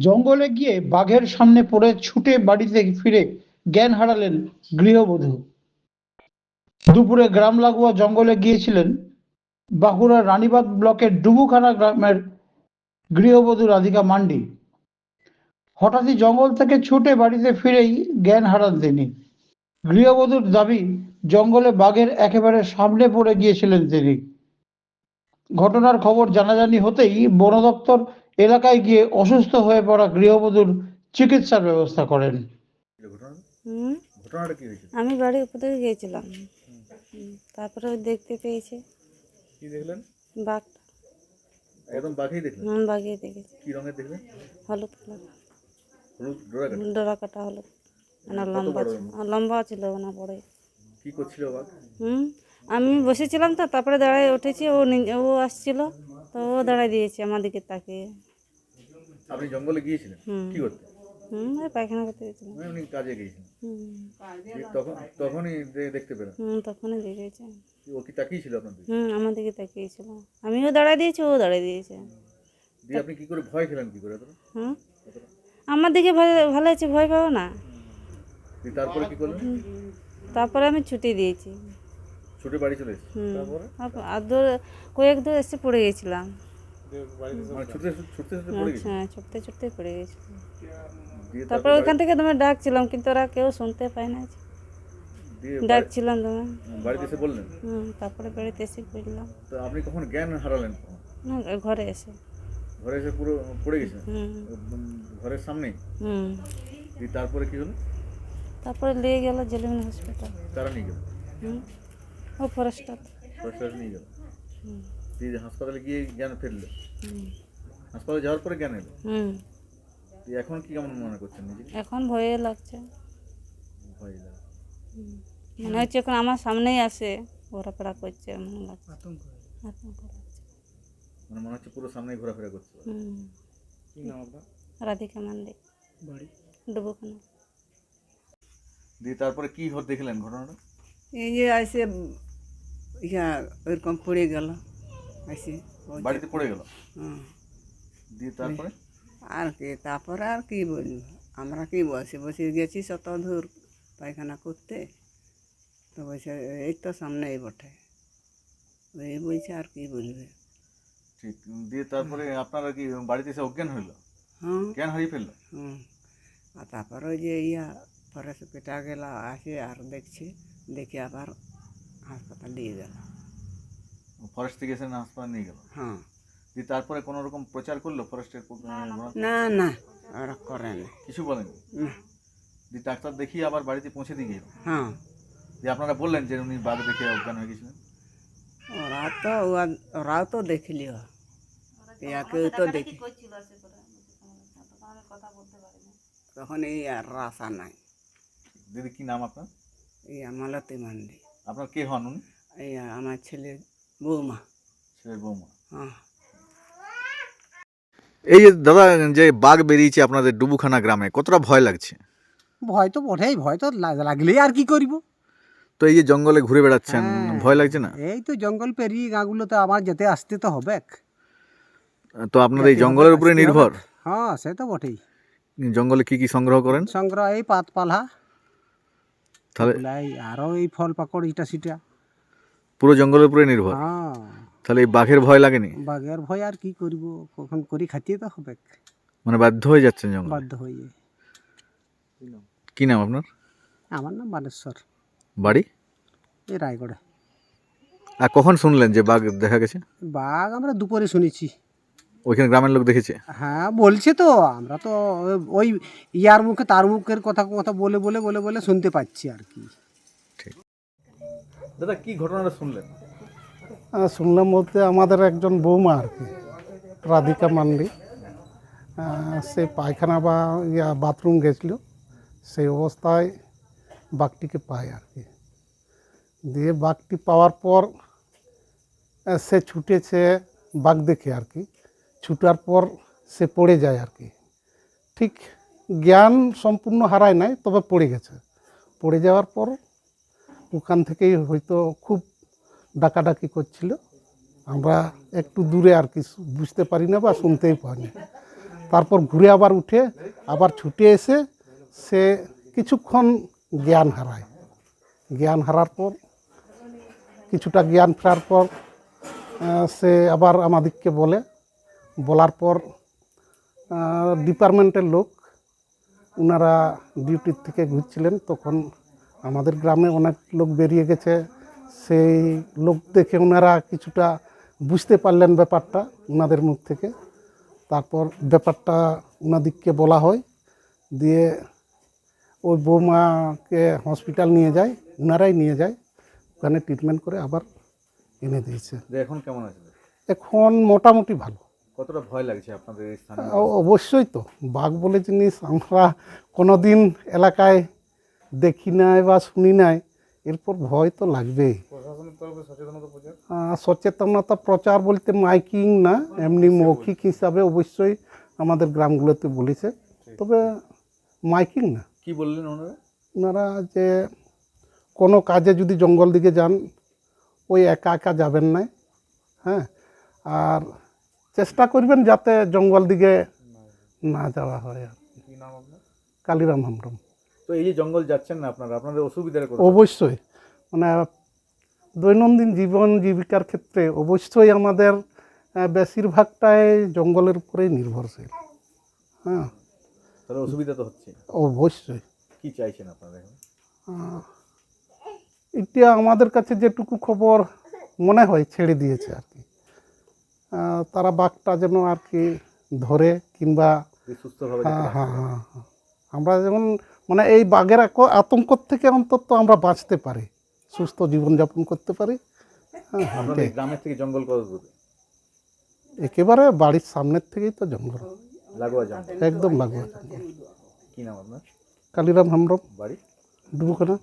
জঙ্গলে গিয়ে বাঘের সামনে পড়ে ছুটে বাড়িতে ফিরে জ্ঞান হারালেন গৃহবধূ। দুপুরে গ্রাম লাগোয়া জঙ্গলে গিয়েছিলেন বাঁকুড়ার রানীবাগ ব্লকের ডুবুখানা গ্রামের গৃহবধূ রাধিকা মান্ডি। হঠাৎই জঙ্গল থেকে ছুটে বাড়িতে ফিরেই জ্ঞান হারান তিনি। গৃহবধূর দাবি, জঙ্গলে বাঘের একেবারে সামনে পড়ে গিয়েছিলেন তিনি। ঘটনার খবর জানাজানি হতেই বন দপ্তর এলাকায় গিয়ে অসুস্থ হয়ে পড়া গৃহবধূর চিকিৎসার ব্যবস্থা করেন। আমি বাড়ির উপর থেকে গিয়েছিলাম। তারপরে দেখতে পেয়েছে। কি দেখলেন? বাঘটা একদম বাঘেই দেখলেন? হুম বাগিয়ে দেখেছে। কি রঙের দেখলেন? হলুদ কালার। হলুদ ডোরা কাটা। ডোরা কাটা হলুদ। না লম্বা ছিল। আর লম্বা ছিল না পড়ে কি করছিল বাঘ? হুম আমি বসেছিলাম তো তারপরে দাঁড়ায় উঠেছি। ও নি- ও আসছিল। তো ও দাঁড়ায় দিয়েছে আমার দিকে তাকিয়ে। আপনি জঙ্গলে গিয়েছিলেন। কি করতে? হুম ওই পায়খানা করতে গেছিলাম। কাজে গিয়েছিলেন? হুম। তখন তখনই দেখতে পেলেন? হুম তখনই দেখেছে ও কি তাকিয়েছিল আপনার দিকে? হুম আমার দিকে তাকিয়েছিল। আমিও দাঁড়ায় দিয়েছি ও দাঁড়ায় দিয়েছে। দিয়ে আপনি কি করে ভয় খেলেন কি করে? হুম? আমার দিকে ভালো ভালো আছে ভয় পাবো না। তারপরে কি করলেন? তারপরে আমি ছুটি দিয়েছি। ছুটে বাড়ি চলে এসেছেন হুম। তারপরে? আর দূর কয়েক দূর এসে পড়ে গেছিলাম। মানে ছুটতে ছুটতে ছুটতে পড়ে গেছে হ্যাঁ ছুটতে ছুটতে পড়ে গেছিলাম। তারপরে ওইখান থেকে তোমার ডাকছিলাম কিন্তু ওরা কেউ শুনতে পায় না। ডাকছিলাম তোমার বাড়িতে এসে বললেন? হুম তারপরে বাড়িতে এসে পড়লাম তো আপনি কখন জ্ঞান হারালেন না ঘরে এসে। ঘরে এসে পুরো পড়ে হুম। ঘরের সামনে? হুম। তারপরে কি হলো? তারপরে নিয়ে গেল জেলিমিন হসপিটাল। তারা নিয়ে গেল? হুম। ও ফরেস্টার। ফরেস্টার নিয়ে গেল হুম। দিয়ে হাসপাতালে গিয়ে জ্ঞান ফিরলো? হুম। হাসপাতালে যাওয়ার পরে জ্ঞান এলো? হুম। দিয়ে এখন কি কেমন মনে করছেন এখন ভয়ে লাগছে। ভয় লাগে মনে হচ্ছে এখন আমার সামনেই আসে ঘোরাফেরা করছে মনে লাগছে। আতঙ্ক লাগছে। মানে মনে হচ্ছে পুরো সামনে ঘোরাফেরা করছে। হুম। কি নাম আপনার? রাধিকা মান্ডি। বাড়ি? ডুবুখানা। দিয়ে তারপরে কি ঘর দেখলেন ঘটনাটা? এই যে আসে ইয়া ওইরকম পড়ে গেল। আসে বাড়িতে পড়ে গেল? হুম। দিয়ে তারপরে? আর কি তারপরে আর কি বলব আমরা কি বসে বসে গেছি শত দূর পায়খানা করতে। তো বলছে এই তো সামনে এই বটে। এই বলছে আর কি বলবে? ঠিক দিয়ে তারপরে আপনারা কি বাড়িতে এসে অজ্ঞান হইল? হ্যাঁ। জ্ঞান হারিয়ে ফেলল? হুম। আর তারপরে ওই যে ইয়া ফরেস্ট পেটা গেল আসে আর দেখছে। দেখে আবার হাসপাতাল দিয়ে গেল ফরেস্ট থেকে এসে না হাসপাতাল নিয়ে গেল হ্যাঁ দিয়ে তারপরে কোনো রকম প্রচার করল ফরেস্টের না না ওরা করে না কিছু বলেনি না দিয়ে ডাক্তার দেখিয়ে আবার বাড়িতে পৌঁছে দিয়ে গেল হ্যাঁ দিয়ে আপনারা বললেন যে উনি বাঘ দেখে অজ্ঞান হয়ে গেছিলেন ওরা তো ওরা- ওরাও তো দেখলি ইয়াকেও তো দেখি তখন এই আর রাসা নাই দিদি কি নাম আপনার এই মালতী মান্ডি। আপনার কে হন উনি? এই আমার ছেলে বৌমা। ছেলের বৌমা। হ্যাঁ। এই যে দাদা যে বাঘ বেরিয়েছে আপনাদের ডুবুখানা গ্রামে কতটা ভয় লাগছে? ভয় তো বটেই ভয় তো লাগলেই আর কি করব। তো এই যে জঙ্গলে ঘুরে বেড়াচ্ছেন হ্যাঁ। ভয় লাগছে না? এই তো জঙ্গল পেরিয়ে গাঁগুলোতে আমার যেতে আসতে তো হবে। তো আপনার এই জঙ্গলের উপরে নির্ভর? হ্যাঁ সে তো বটেই। জঙ্গলে কি কি সংগ্রহ করেন? সংগ্রহ এই পাতপালা তাহলে লাই আরও এই ফল পাকড় ইটা সিটা। পুরো জঙ্গলের উপরে নির্ভর। হ্যাঁ। তাহলে এই বাঘের ভয় লাগেনি? বাঘের ভয় আর কি করব কখন করি খাইতে তো হবে। মানে বাধ্য হয়ে যাচ্ছেন জঙ্গল? বাধ্য হয়ে। কি নাম আপনার? আমার নাম বানেশ্বর। বাড়ি? এই রায়গড়ে। আর কখন শুনলেন যে বাঘ দেখা গেছে? বাঘ আমরা দুপুরে শুনেছি। ওইখানে গ্রামের লোক দেখেছে? হ্যাঁ বলছে তো। আমরা তো ওই- ইয়ার মুখে তার মুখের কথা কথা বলে বলে বলে বলে শুনতে পাচ্ছি আর কি। দাদা কি ঘটনাটা শুনলেন? শুনলাম বলতে আমাদের একজন বৌমা আর কি রাধিকা মান্ডি। সে পায়খানা বা ইয়া বাথরুম গেছিল সেই অবস্থায় বাঘটিকে পায় আর কি। দিয়ে বাঘটি পাওয়ার পর সে ছুটেছে বাঘ দেখে আর কি। ছুটার পর সে পড়ে যায় আর কি। ঠিক জ্ঞান সম্পূর্ণ হারায় নাই, তবে পড়ে গেছে। পড়ে যাওয়ার পর ওখান থেকেই হয়তো খুব ডাকাডাকি করছিল। আমরা একটু দূরে আর কি বুঝতে পারি না বা শুনতেই পাই না। তারপর ঘুরে আবার উঠে আবার ছুটে এসে সে কিছুক্ষণ জ্ঞান হারায়। জ্ঞান হারার পর, কিছুটা জ্ঞান ফেরার পর সে আবার আমাদেরকে বলে বলার পর ডিপার্টমেন্টের লোক ওনারা ডিউটির থেকে ঘুরছিলেন। তখন আমাদের গ্রামে অনেক লোক বেরিয়ে গেছে। সেই লোক দেখে ওনারা কিছুটা বুঝতে পারলেন ব্যাপারটা ওনাদের মুখ থেকে। তারপর ব্যাপারটা ওনাদিককে বলা হয় দিয়ে ওই বৌমাকে হসপিটাল নিয়ে যায় ওনারাই নিয়ে যায় ওখানে ট্রিটমেন্ট করে আবার এনে দিয়েছে। এখন কেমন আছে? এখন মোটামুটি ভালো। কতটা ভয় লাগছে আপনাদের এই স্থানে? অবশ্যই তো। বাঘ বলে জিনিস আমরা কোনো দিন এলাকায় দেখি নাই বা শুনি নাই এরপর ভয় তো লাগবেই। সচেতনতা প্রচার? বলতে মাইকিং না এমনি মৌখিক হিসাবে অবশ্যই আমাদের গ্রামগুলোতে বলেছে। তবে মাইকিং না। কি বললেন ওনারা? ওনারা যে কোনো কাজে যদি জঙ্গল দিকে যান ওই একা একা যাবেন না। হ্যাঁ আর চেষ্টা করবেন যাতে জঙ্গল দিকে না যাওয়া হয় আর। কালিরাম হামরম। তো এই যে জঙ্গল যাচ্ছেন না আপনারা আপনাদের অসুবিধার অবশ্যই। মানে দৈনন্দিন জীবন জীবিকার ক্ষেত্রে অবশ্যই আমাদের বেশিরভাগটাই জঙ্গলের উপরেই নির্ভরশীল। হ্যাঁ। তাহলে অসুবিধা তো হচ্ছে। অবশ্যই। কি চাইছেন আপনারা এটা আমাদের কাছে যেটুকু খবর মনে হয় ছেড়ে দিয়েছে আর তারা বাঘটা যেন আর কি ধরে কিংবা হ্যাঁ হ্যাঁ হ্যাঁ হ্যাঁ। আমরা যেমন মানে এই বাঘের আতঙ্ক থেকে অন্তত আমরা বাঁচতে পারি সুস্থ জীবনযাপন করতে পারি। হ্যাঁ হ্যাঁ, গ্রামের থেকে জঙ্গল কত দূরে? একেবারে বাড়ির সামনের থেকেই তো জঙ্গল। লাগোয়া জঙ্গল। একদম লাগবে জঙ্গল। কি নাম আপনার? কালিরাম হামরম। বাড়ি? ডুবুখানা।